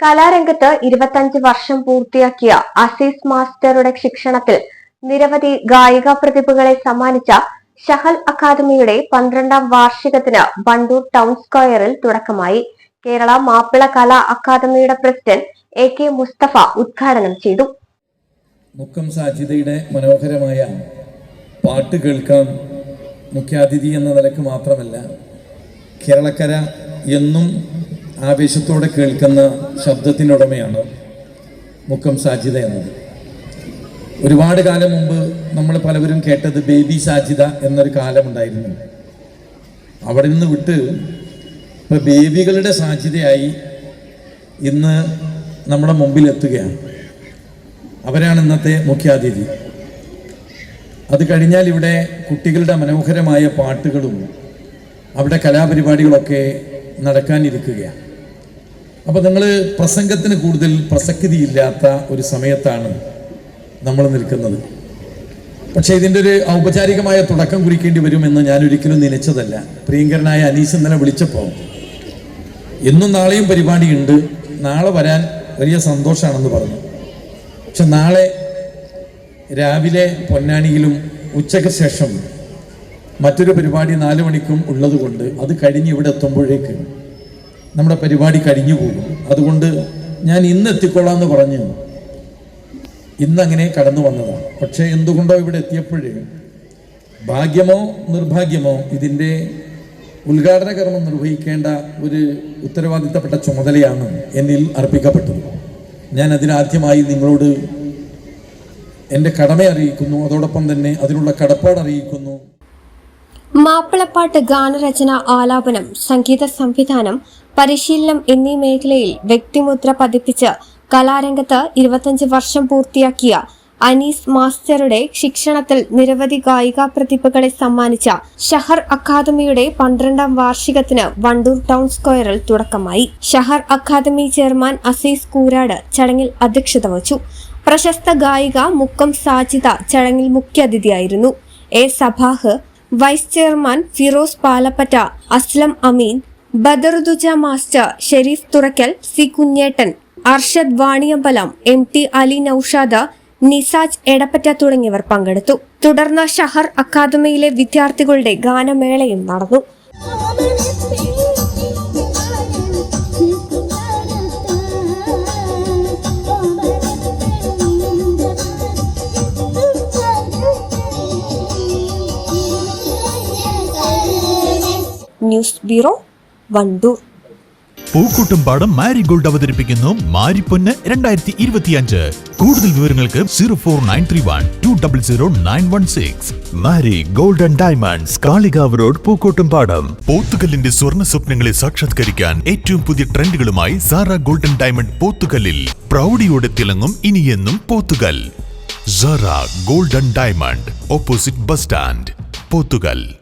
കലാരംഗത്ത് ഇരുപത്തഞ്ച് വർഷം പൂർത്തിയാക്കിയ അസീസ് മാസ്റ്ററുടെ ശിക്ഷണത്തിൽ നിരവധി ഗായിക പ്രതിഭകളെ സമ്മാനിച്ച ഷഹൽ അക്കാദമിയുടെ പന്ത്രണ്ടാം വാർഷികത്തിന് ബണ്ടൂർ ടൗൺ സ്ക്വയറിൽ തുടക്കമായി. കേരള മാപ്പിള കലാ അക്കാദമിയുടെ പ്രസിഡന്റ് എ കെ മുസ്തഫ ഉദ്ഘാടനം ചെയ്തു. മുക്കം സാജിദയുടെ മനോഹരമായ പാട്ട് കേൾക്കാൻ മുഖ്യാതിഥി എന്ന നിലയ്ക്ക് മാത്രമല്ല കേരളക്കര എന്നും ആവേശത്തോടെ കേൾക്കുന്ന ശബ്ദത്തിനുടമയാണ് മുക്കം സാജിത എന്നത്. ഒരുപാട് കാലം മുമ്പ് നമ്മൾ പലവരും കേട്ടത് ബേബി സാജിത എന്നൊരു കാലമുണ്ടായിരുന്നു. അവിടെ നിന്ന് വിട്ട് ഇപ്പം ബേബികളുടെ സാധ്യതയായി ഇന്ന് നമ്മുടെ മുമ്പിൽ എത്തുകയാണ് അവരാണ് ഇന്നത്തെ മുഖ്യാതിഥി. അത് കഴിഞ്ഞാൽ ഇവിടെ കുട്ടികളുടെ മനോഹരമായ പാട്ടുകളും അവിടെ കലാപരിപാടികളൊക്കെ നടക്കാനിരിക്കുകയാണ്. അപ്പോൾ നിങ്ങൾ പ്രസംഗത്തിന് കൂടുതൽ പ്രസക്തിയില്ലാത്ത ഒരു സമയത്താണ് നമ്മൾ നിൽക്കുന്നത്. പക്ഷേ ഇതിന്റെ ഒരു ഔപചാരികമായ തുടക്കം കുറിക്കേണ്ടി വരുമെന്ന് ഞാൻ ഒരിക്കലും നനച്ചതല്ല പ്രിയങ്കരനായ അനീസ് ഇന്നലെ വിളിച്ചപ്പോൾ ഇന്നും നാളെയും പരിപാടിയുണ്ട്. നാളെ വരാൻ വലിയ സന്തോഷമാണെന്ന് പറഞ്ഞു. പക്ഷെ നാളെ രാവിലെ പൊന്നാനിയിലും ഉച്ചയ്ക്ക് ശേഷം മറ്റൊരു പരിപാടി നാല് മണിക്കും ഉള്ളതുകൊണ്ട് അത് കഴിഞ്ഞ് ഇവിടെ എത്തുമ്പോഴേക്ക് നമ്മുടെ പരിപാടി കഴിഞ്ഞു പോകും. അതുകൊണ്ട് ഞാൻ ഇന്ന് എത്തിക്കൊള്ളാം എന്ന് പറഞ്ഞു ഇന്നങ്ങനെ കടന്നു വന്നതാണ്. പക്ഷേ എന്തുകൊണ്ടോ ഇവിടെ എത്തിയപ്പോഴേ ഭാഗ്യമോ നിർഭാഗ്യമോ ഇതിന്റെ ഉദ്ഘാടന കർമ്മം നിർവഹിക്കേണ്ട ഒരു ഉത്തരവാദിത്തപ്പെട്ട ചുമതലയാണ് എന്നിൽ അർപ്പിക്കപ്പെട്ടത്. ഞാൻ അതിനാദ്യമായി നിങ്ങളോട് എന്റെ കടമ അറിയിക്കുന്നു. അതോടൊപ്പം തന്നെ അതിനുള്ള കടപ്പാട് അറിയിക്കുന്നു. മാപ്പിളപ്പാട്ട് ഗാനരചന ആലാപനം സംഗീത സംവിധാനം പരിശീലനം എന്നീ മേഖലയിൽ വ്യക്തിമുദ്ര പതിപ്പിച്ച് കലാരംഗത്ത് ഇരുപത്തഞ്ച് വർഷം പൂർത്തിയാക്കിയ അനീസ് മാസ്റ്ററുടെ ശിക്ഷണത്തിൽ നിരവധി ഗായിക പ്രതിഭകളെ സമ്മാനിച്ച ഷഹർ അക്കാദമിയുടെ പന്ത്രണ്ടാം വാർഷികത്തിന് വണ്ടൂർ ടൗൺ സ്ക്വയറിൽ തുടക്കമായി. ഷഹർ അക്കാദമി ചെയർമാൻ അസീസ് കൂരാട് ചടങ്ങിൽ അധ്യക്ഷത വഹിച്ചു. പ്രശസ്ത ഗായിക മുക്കം സാജിത ചടങ്ങിൽ മുഖ്യാതിഥിയായിരുന്നു. A Sabah vice chairman Firoz Palappatta Aslam Ameen Badarudduja master Sharif Thurakkal C Kunjettan Arshad Vaniyambalam M T Ali Naushad Nisaj Edappatta തുടങ്ങിയവർ പങ്കെടുത്തു. തുടർന്ന് ഷഹർ അക്കാദമിയിലെ വിദ്യാർത്ഥികളുടെ ഗാനമേളയും നടന്നു. News bureau Wandoor. പൂക്കൂട്ടും പാടം മാരിഗോൾഡ് അവതരിപ്പിക്കുന്നു മാരിപ്പൊന്ന് രണ്ടായിരത്തി ഇരുപത്തിയഞ്ച് കൂടുതൽ വിവരങ്ങൾക്ക് zero four nine three one two double zero nine one six. Mari golden diamonds Kalikavu road Pookkottumpadam പോത്തുകല്ലിന്റെ സ്വർണ സ്വപ്നങ്ങളെ സാക്ഷാത്കരിക്കാൻ ഏറ്റവും പുതിയ ട്രെൻഡുകളുമായി സാറ ഗോൾഡൻ ഡയമണ്ട് പോത്തുകല്ലിൽ. പ്രൗഢിയോടെ തിളങ്ങും ഇനിയെന്നും Pothukal. Sara golden diamond opposite bus stand Pothukal.